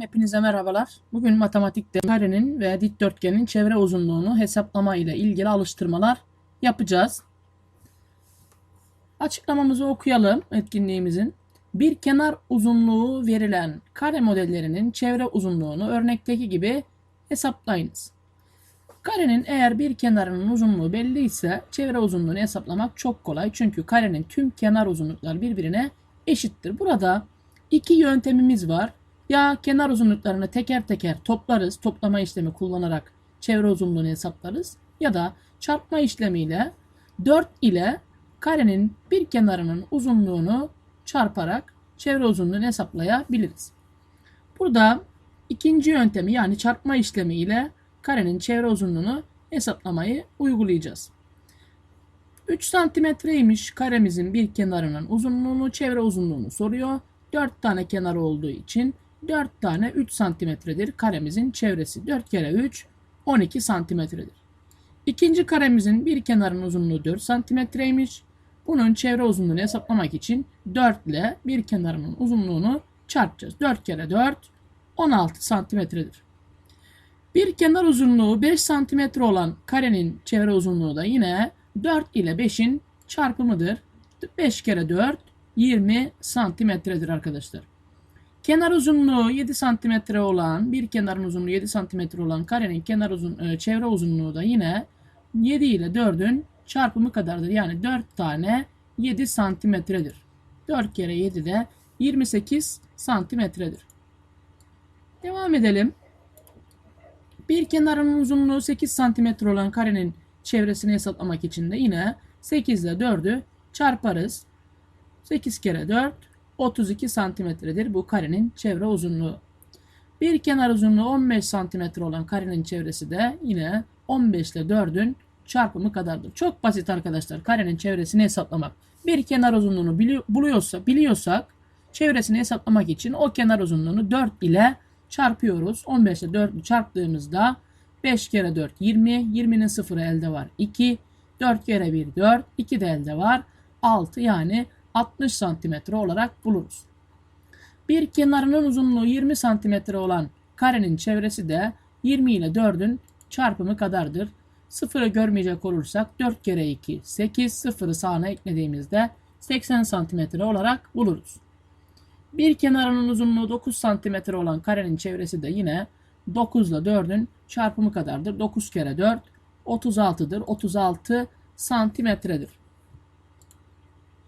Hepinize merhabalar. Bugün matematikte karenin ve dikdörtgenin çevre uzunluğunu hesaplama ile ilgili alıştırmalar yapacağız. Açıklamamızı okuyalım etkinliğimizin. Bir kenar uzunluğu verilen kare modellerinin çevre uzunluğunu örnekteki gibi hesaplayınız. Karenin eğer bir kenarının uzunluğu belli ise çevre uzunluğunu hesaplamak çok kolay. Çünkü karenin tüm kenar uzunlukları birbirine eşittir. Burada iki yöntemimiz var. Ya kenar uzunluklarını teker teker toplarız, toplama işlemi kullanarak çevre uzunluğunu hesaplarız. Ya da çarpma işlemiyle 4 ile karenin bir kenarının uzunluğunu çarparak çevre uzunluğunu hesaplayabiliriz. Burada ikinci yöntemi yani çarpma işlemi ile karenin çevre uzunluğunu hesaplamayı uygulayacağız. 3 santimetreymiş karemizin bir kenarının uzunluğunu, çevre uzunluğunu soruyor. 4 tane kenar olduğu için 4 tane 3 santimetredir karemizin çevresi. 4 kere 3 12 santimetredir. İkinci karemizin bir kenarının uzunluğu 4 santimetreymiş. Bunun çevre uzunluğunu hesaplamak için 4 ile bir kenarının uzunluğunu çarpacağız. 4 kere 4 16 santimetredir. Bir kenar uzunluğu 5 santimetre olan karenin çevre uzunluğu da yine 4 ile 5'in çarpımıdır. 5 kere 4 20 santimetredir arkadaşlar. Kenar uzunluğu 7 santimetre olan bir kenarın uzunluğu 7 santimetre olan karenin kenar uzun e, çevre uzunluğu da yine 7 ile 4'ün çarpımı kadardır. Yani 4 tane 7 santimetredir. 4 kere 7 de 28 santimetredir. Devam edelim. Bir kenarının uzunluğu 8 santimetre olan karenin çevresini hesaplamak için de yine 8 ile 4'ü çarparız. 8 kere 4 32 santimetredir bu karenin çevre uzunluğu. Bir kenar uzunluğu 15 santimetre olan karenin çevresi de yine 15 ile 4'ün çarpımı kadardır. Çok basit arkadaşlar karenin çevresini hesaplamak. Bir kenar uzunluğunu bili buluyorsa, biliyorsak çevresini hesaplamak için o kenar uzunluğunu 4 ile çarpıyoruz. 15 ile 4'ü çarptığımızda 5 kere 4 20. 20'nin sıfırı elde var 2. 4 kere 1 4. 2 de elde var 6 yani 60 santimetre olarak buluruz. Bir kenarının uzunluğu 20 santimetre olan karenin çevresi de 20 ile 4'ün çarpımı kadardır. Sıfırı görmeyecek olursak 4 kere 2 8 sıfırı sağına eklediğimizde 80 santimetre olarak buluruz. Bir kenarının uzunluğu 9 santimetre olan karenin çevresi de yine 9 ile 4'ün çarpımı kadardır. 9 kere 4 36'dır. 36 santimetredir.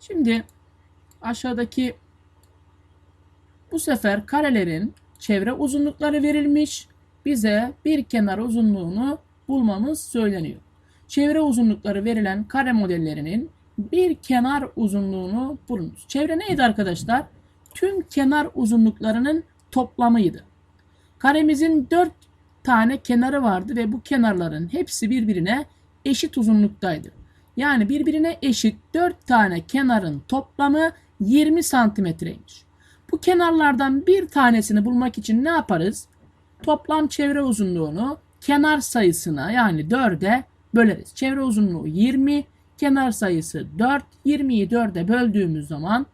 Şimdi aşağıdaki bu sefer karelerin çevre uzunlukları verilmiş. Bize bir kenar uzunluğunu bulmamız söyleniyor. Çevre uzunlukları verilen kare modellerinin bir kenar uzunluğunu bulunuz. Çevre neydi arkadaşlar? Tüm kenar uzunluklarının toplamıydı. Karemizin 4 tane kenarı vardı ve bu kenarların hepsi birbirine eşit uzunluktaydı. Yani birbirine eşit 4 tane kenarın toplamı 20 santimetreymiş. Bu kenarlardan bir tanesini bulmak için ne yaparız? Toplam çevre uzunluğunu kenar sayısına yani 4'e böleriz. Çevre uzunluğu 20, kenar sayısı 4. 20'yi 4'e böldüğümüz zaman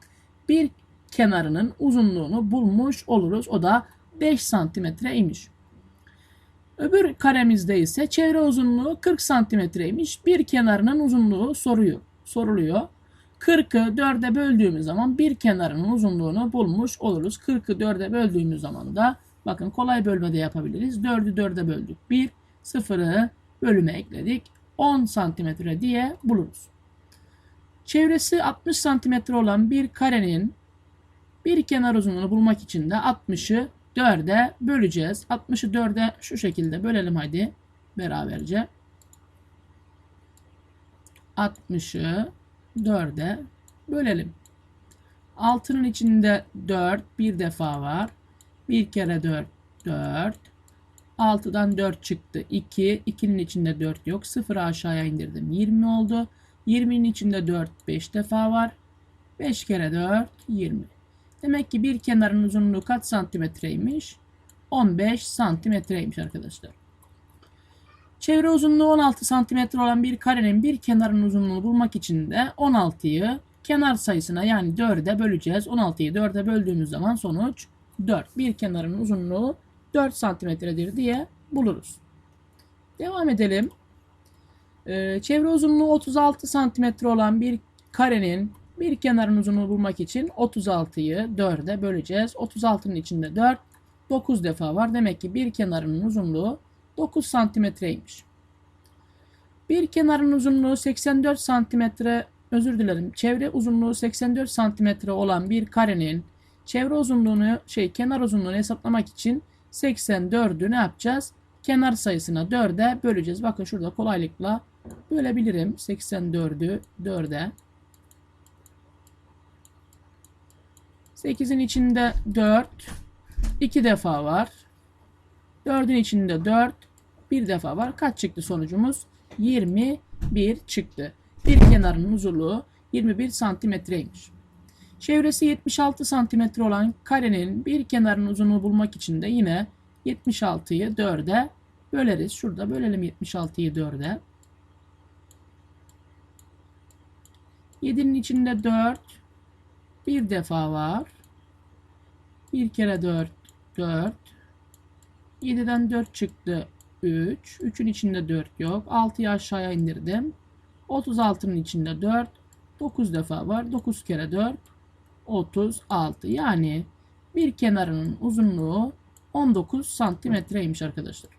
bir kenarının uzunluğunu bulmuş oluruz. O da 5 santimetreymiş. Öbür karemizde ise çevre uzunluğu 40 santimetreymiş. Bir kenarının uzunluğu soruyor, soruluyor. 40'ı 4'e böldüğümüz zaman bir kenarının uzunluğunu bulmuş oluruz. 40'ı 4'e böldüğümüz zaman da bakın kolay bölme de yapabiliriz. 4'ü 4'e böldük. 1, 0'ı bölüme ekledik. 10 santimetre diye buluruz. Çevresi 60 santimetre olan bir karenin bir kenar uzunluğunu bulmak için de 60'ı 4'e böleceğiz. 60'ı 4'e şu şekilde bölelim hadi beraberce. 60'ı 4'e bölelim. 6'nın içinde 4 bir defa var. 1 kere 4 4. 6'dan 4 çıktı 2. 2'nin içinde 4 yok. 0'ı aşağıya indirdim. 20 oldu. 20'nin içinde 4 5 defa var. 5 kere 4 20. Demek ki bir kenarın uzunluğu kaç santimetreymiş? 15 santimetreymiş arkadaşlar. Çevre uzunluğu 16 santimetre olan bir karenin bir kenarın uzunluğunu bulmak için de 16'yı kenar sayısına yani 4'e böleceğiz. 16'yı 4'e böldüğümüz zaman sonuç 4. Bir kenarın uzunluğu 4 santimetredir diye buluruz. Devam edelim. Ee, çevre uzunluğu 36 santimetre olan bir karenin bir kenarın uzunluğu bulmak için 36'yı 4'e böleceğiz. 36'nın içinde 4, 9 defa var. Demek ki bir kenarın uzunluğu 9 santimetreymiş. Bir kenarın uzunluğu 84 santimetre, özür dilerim, çevre uzunluğu 84 santimetre olan bir karenin çevre uzunluğunu, şey kenar uzunluğunu hesaplamak için 84'ü ne yapacağız? Kenar sayısına 4'e böleceğiz. Bakın şurada kolaylıkla bölebilirim. 84'ü 4'e. 8'in içinde 4, 2 defa var. 4'ün içinde 4, 1 defa var. Kaç çıktı sonucumuz? 21 çıktı. Bir kenarın uzunluğu 21 santimetreymiş. Çevresi 76 santimetre olan karenin bir kenarın uzunluğu bulmak için de yine 76'yı 4'e böleriz. Şurada bölelim 76'yı 4'e. 7'nin içinde 4 bir defa var. 1 kere 4 4 7'den 4 çıktı 3. 3'ün içinde 4 yok. 6'yı aşağıya indirdim. 36'nın içinde 4. 9 defa var. 9 kere 4 36. Yani bir kenarının uzunluğu 19 santimetreymiş arkadaşlar.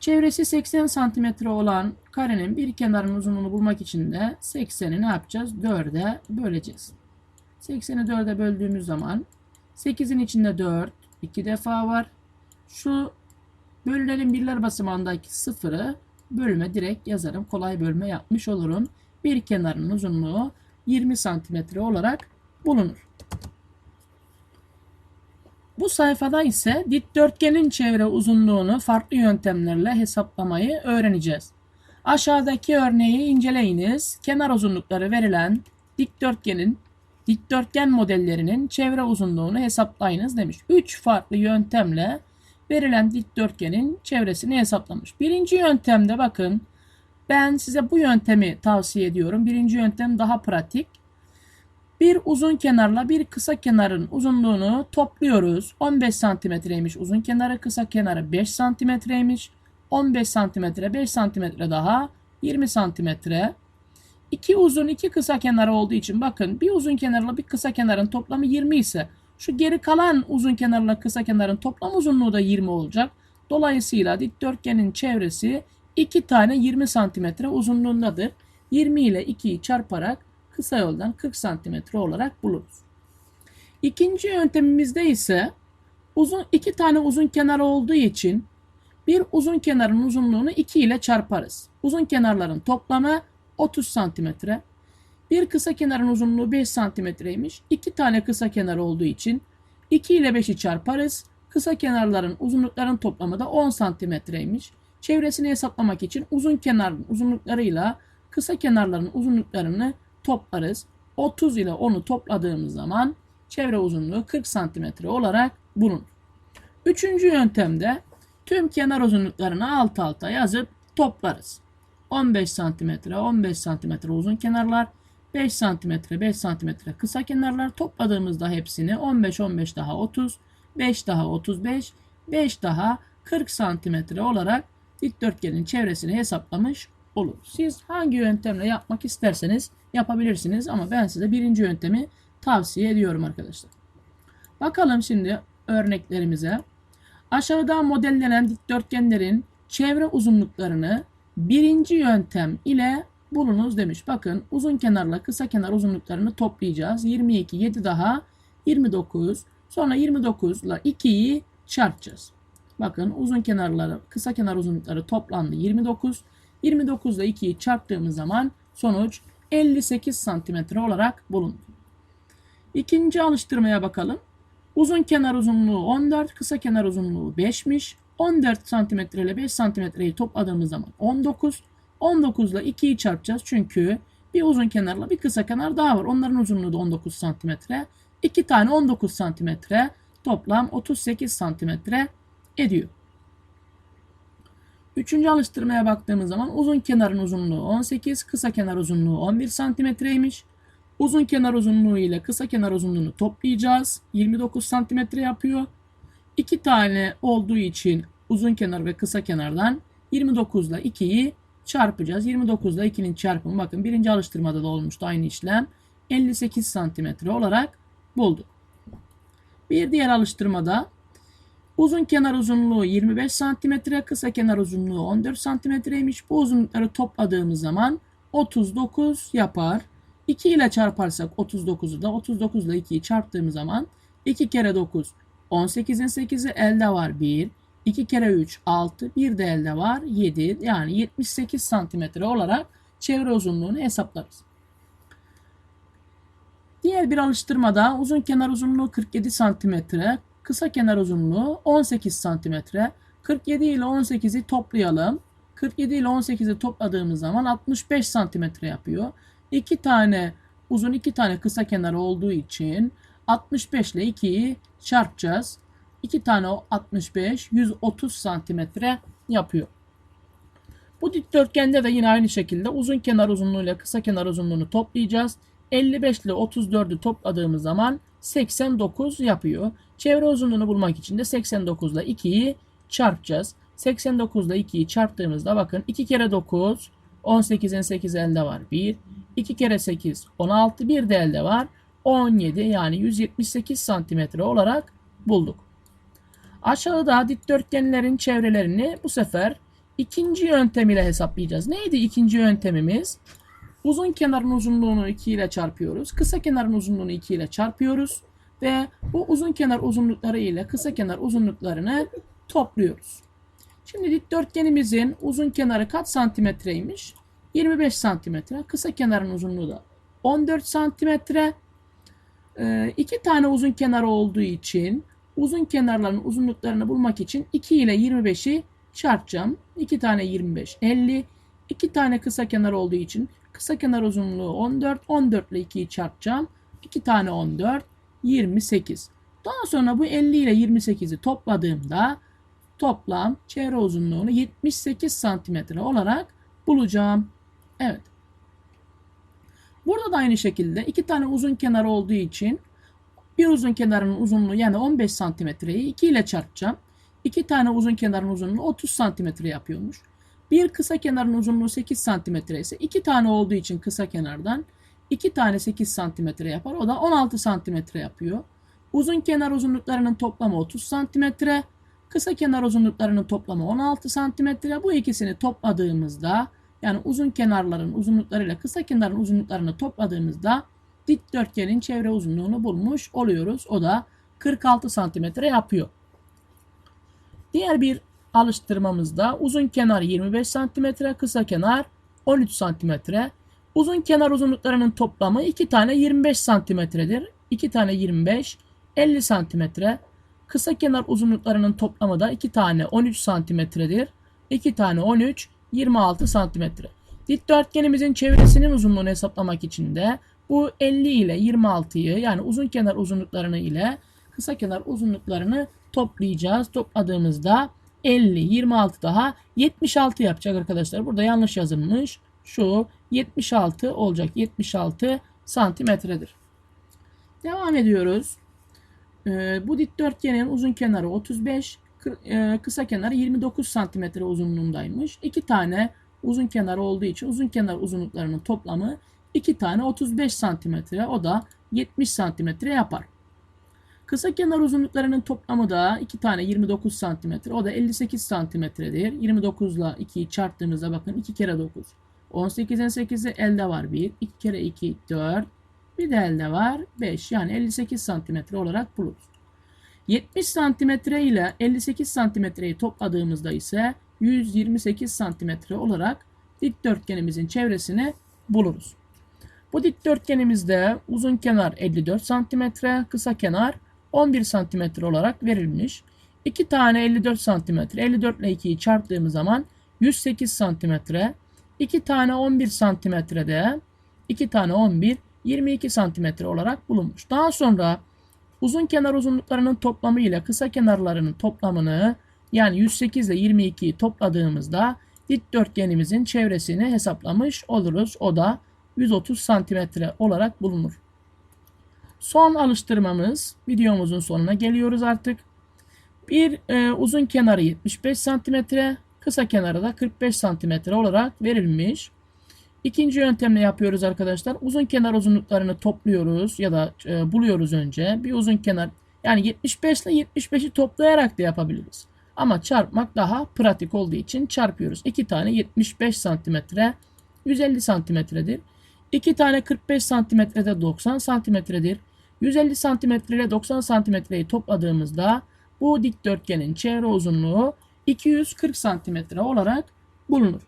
Çevresi 80 santimetre olan karenin bir kenarının uzunluğunu bulmak için de 80'i ne yapacağız? 4'e böleceğiz. 80'i 4'e böldüğümüz zaman 8'in içinde 4 2 defa var. Şu bölünenin birler basamağındaki sıfırı bölüme direkt yazarım. Kolay bölme yapmış olurum. Bir kenarının uzunluğu 20 santimetre olarak bulunur. Bu sayfada ise dikdörtgenin çevre uzunluğunu farklı yöntemlerle hesaplamayı öğreneceğiz. Aşağıdaki örneği inceleyiniz. Kenar uzunlukları verilen dikdörtgenin dikdörtgen modellerinin çevre uzunluğunu hesaplayınız demiş. 3 farklı yöntemle verilen dikdörtgenin çevresini hesaplamış. Birinci yöntemde bakın ben size bu yöntemi tavsiye ediyorum. Birinci yöntem daha pratik. Bir uzun kenarla bir kısa kenarın uzunluğunu topluyoruz. 15 santimetreymiş uzun kenarı, kısa kenarı 5 santimetreymiş. 15 santimetre, 5 santimetre daha 20 santimetre. İki uzun iki kısa kenarı olduğu için bakın bir uzun kenarla bir kısa kenarın toplamı 20 ise şu geri kalan uzun kenarla kısa kenarın toplam uzunluğu da 20 olacak. Dolayısıyla dikdörtgenin çevresi 2 tane 20 santimetre uzunluğundadır. 20 ile 2'yi çarparak kısa yoldan 40 santimetre olarak buluruz. İkinci yöntemimizde ise uzun iki tane uzun kenar olduğu için bir uzun kenarın uzunluğunu 2 ile çarparız. Uzun kenarların toplamı 30 santimetre. Bir kısa kenarın uzunluğu 5 santimetreymiş. 2 tane kısa kenar olduğu için 2 ile 5'i çarparız. Kısa kenarların uzunlukların toplamı da 10 santimetreymiş. Çevresini hesaplamak için uzun kenarın uzunluklarıyla kısa kenarların uzunluklarını toplarız. 30 ile 10'u topladığımız zaman çevre uzunluğu 40 santimetre olarak bulunur. Üçüncü yöntemde tüm kenar uzunluklarını alt alta yazıp toplarız. 15 santimetre, 15 santimetre uzun kenarlar, 5 santimetre, 5 santimetre kısa kenarlar topladığımızda hepsini 15, 15 daha 30, 5 daha 35, 5 daha 40 santimetre olarak dikdörtgenin çevresini hesaplamış olur. Siz hangi yöntemle yapmak isterseniz yapabilirsiniz ama ben size birinci yöntemi tavsiye ediyorum arkadaşlar. Bakalım şimdi örneklerimize. Aşağıda modellenen dikdörtgenlerin çevre uzunluklarını birinci yöntem ile bulunuz demiş. Bakın uzun kenarla kısa kenar uzunluklarını toplayacağız. 22, 7 daha 29. Sonra 29 ile 2'yi çarpacağız. Bakın uzun kenarları, kısa kenar uzunlukları toplandı 29. 29 ile 2'yi çarptığımız zaman sonuç 58 santimetre olarak bulundu. İkinci alıştırmaya bakalım. Uzun kenar uzunluğu 14, kısa kenar uzunluğu 5'miş. 14 santimetre ile 5 santimetreyi topladığımız zaman 19. 19 ile 2'yi çarpacağız çünkü bir uzun kenarla bir kısa kenar daha var. Onların uzunluğu da 19 santimetre. 2 tane 19 santimetre toplam 38 santimetre ediyor. Üçüncü alıştırmaya baktığımız zaman uzun kenarın uzunluğu 18, kısa kenar uzunluğu 11 santimetreymiş. Uzun kenar uzunluğu ile kısa kenar uzunluğunu toplayacağız. 29 santimetre yapıyor. İki tane olduğu için uzun kenar ve kısa kenardan 29 ile 2'yi çarpacağız. 29 ile 2'nin çarpımı bakın birinci alıştırmada da olmuştu aynı işlem. 58 santimetre olarak bulduk. Bir diğer alıştırmada uzun kenar uzunluğu 25 santimetre, kısa kenar uzunluğu 14 santimetreymiş. Bu uzunlukları topladığımız zaman 39 yapar. 2 ile çarparsak 39'u da 39 ile 2'yi çarptığımız zaman 2 kere 9 18'in 8'i elde var 1. 2 kere 3 6 bir de elde var 7 yani 78 santimetre olarak çevre uzunluğunu hesaplarız. Diğer bir alıştırmada uzun kenar uzunluğu 47 santimetre, kısa kenar uzunluğu 18 santimetre. 47 ile 18'i toplayalım. 47 ile 18'i topladığımız zaman 65 santimetre yapıyor. 2 tane uzun 2 tane kısa kenar olduğu için 65 ile 2'yi çarpacağız. 2 tane 65 130 santimetre yapıyor. Bu dikdörtgende de yine aynı şekilde uzun kenar uzunluğu ile kısa kenar uzunluğunu toplayacağız. 55 ile 34'ü topladığımız zaman 89 yapıyor. Çevre uzunluğunu bulmak için de 89 ile 2'yi çarpacağız. 89 ile 2'yi çarptığımızda bakın 2 kere 9 18'in 8 elde var 1. 2 kere 8 16 bir de elde var 17 yani 178 santimetre olarak bulduk. Aşağıda dikdörtgenlerin çevrelerini bu sefer ikinci yöntem ile hesaplayacağız. Neydi ikinci yöntemimiz? Uzun kenarın uzunluğunu 2 ile çarpıyoruz. Kısa kenarın uzunluğunu 2 ile çarpıyoruz. Ve bu uzun kenar uzunlukları ile kısa kenar uzunluklarını topluyoruz. Şimdi dikdörtgenimizin uzun kenarı kaç santimetreymiş? 25 santimetre. Kısa kenarın uzunluğu da 14 santimetre. Ee, iki tane uzun kenar olduğu için uzun kenarların uzunluklarını bulmak için 2 ile 25'i çarpacağım. 2 tane 25 50. 2 tane kısa kenar olduğu için kısa kenar uzunluğu 14. 14 ile 2'yi çarpacağım. 2 tane 14 28. Daha sonra bu 50 ile 28'i topladığımda toplam çevre uzunluğunu 78 santimetre olarak bulacağım. Evet. Burada da aynı şekilde iki tane uzun kenar olduğu için bir uzun kenarın uzunluğu yani 15 santimetreyi 2 ile çarpacağım. İki tane uzun kenarın uzunluğu 30 santimetre yapıyormuş. Bir kısa kenarın uzunluğu 8 santimetre ise iki tane olduğu için kısa kenardan 2 tane 8 santimetre yapar. O da 16 santimetre yapıyor. Uzun kenar uzunluklarının toplamı 30 santimetre. Kısa kenar uzunluklarının toplamı 16 santimetre. Bu ikisini topladığımızda yani uzun kenarların uzunluklarıyla kısa kenarın uzunluklarını topladığımızda dikdörtgenin çevre uzunluğunu bulmuş oluyoruz. O da 46 santimetre yapıyor. Diğer bir alıştırmamızda uzun kenar 25 santimetre, kısa kenar 13 santimetre. Uzun kenar uzunluklarının toplamı 2 tane 25 santimetredir. 2 tane 25 50 santimetre. Kısa kenar uzunluklarının toplamı da 2 tane 13 santimetredir. 2 tane 13 26 santimetre. Dikdörtgenimizin çevresinin uzunluğunu hesaplamak için de bu 50 ile 26'yı yani uzun kenar uzunluklarını ile kısa kenar uzunluklarını toplayacağız. Topladığımızda 50, 26 daha 76 yapacak arkadaşlar. Burada yanlış yazılmış. Şu 76 olacak. 76 santimetredir. Devam ediyoruz. Ee, bu dikdörtgenin uzun kenarı 35, e, kısa kenarı 29 santimetre uzunluğundaymış. İki tane uzun kenar olduğu için uzun kenar uzunluklarının toplamı 2 tane 35 santimetre. O da 70 santimetre yapar. Kısa kenar uzunluklarının toplamı da 2 tane 29 santimetre. O da 58 santimetredir. 29 ile 2'yi çarptığımızda bakın 2 kere 9. 18'in 8'i elde var 1. 2 kere 2 4. Bir de elde var 5. Yani 58 santimetre olarak buluruz. 70 santimetre ile 58 santimetreyi topladığımızda ise 128 santimetre olarak dikdörtgenimizin çevresini buluruz. Bu dikdörtgenimizde uzun kenar 54 santimetre, kısa kenar 11 santimetre olarak verilmiş. 2 tane 54 santimetre, 54 ile 2'yi çarptığımız zaman 108 santimetre. 2 tane 11 santimetre de 2 tane 11 22 santimetre olarak bulunmuş. Daha sonra uzun kenar uzunluklarının toplamı ile kısa kenarlarının toplamını yani 108 ile 22'yi topladığımızda dikdörtgenimizin çevresini hesaplamış oluruz. O da 130 santimetre olarak bulunur. Son alıştırmamız videomuzun sonuna geliyoruz artık. Bir e, uzun kenarı 75 santimetre, kısa kenarı da 45 santimetre olarak verilmiş. İkinci yöntemle yapıyoruz arkadaşlar. Uzun kenar uzunluklarını topluyoruz ya da e, buluyoruz önce. Bir uzun kenar yani 75 ile 75'i toplayarak da yapabiliriz. Ama çarpmak daha pratik olduğu için çarpıyoruz. 2 tane 75 santimetre 150 santimetredir. 2 tane 45 santimetrede 90 santimetredir. 150 santimetre ile 90 santimetreyi topladığımızda bu dikdörtgenin çevre uzunluğu 240 santimetre olarak bulunur.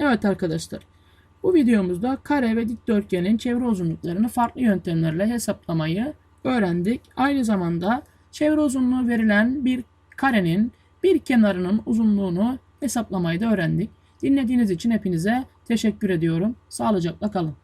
Evet arkadaşlar. Bu videomuzda kare ve dikdörtgenin çevre uzunluklarını farklı yöntemlerle hesaplamayı öğrendik. Aynı zamanda çevre uzunluğu verilen bir karenin bir kenarının uzunluğunu hesaplamayı da öğrendik. Dinlediğiniz için hepinize teşekkür ediyorum. Sağlıcakla kalın.